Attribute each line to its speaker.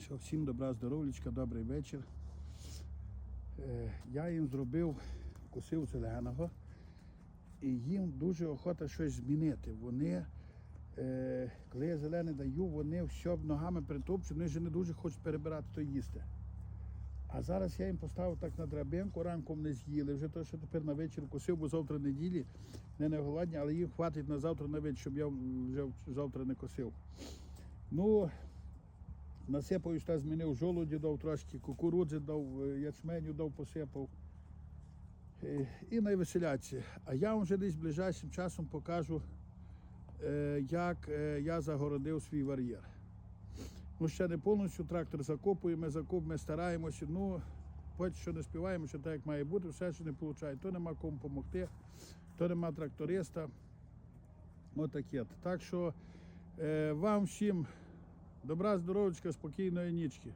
Speaker 1: Що, всім добра здоров'ячка, добрий вечір. Е, Я їм зробив косив зеленого і їм дуже охота щось змінити. Вони, е, коли я зелене даю, вони все ногами притопчуть, вони вже не дуже хочуть перебирати то їсти. А зараз я їм поставив так на драбинку, ранком не з'їли. Вже то, що тепер на вечір косив, бо завтра неділі, не не голодні, але їм хватить на завтра на щоб я вже завтра не косив. Ну, насипав та змінив жолуді, дав трошки кукурудзи, дав е, ячменю, дав посипав. Е, І найвеселяться. А я вам вже десь ближайшим часом покажу, е, як я загородив свій вар'єр. Ну, ще не повністю трактор закопуємо, закоп, ми стараємося. Ну, хоч що не співаємо, що так як має бути, все ще не виходить. То нема кому допомогти, то нема тракториста. Отаке. Так що е, вам всім добра, здоров'ячка, спокійної нічки.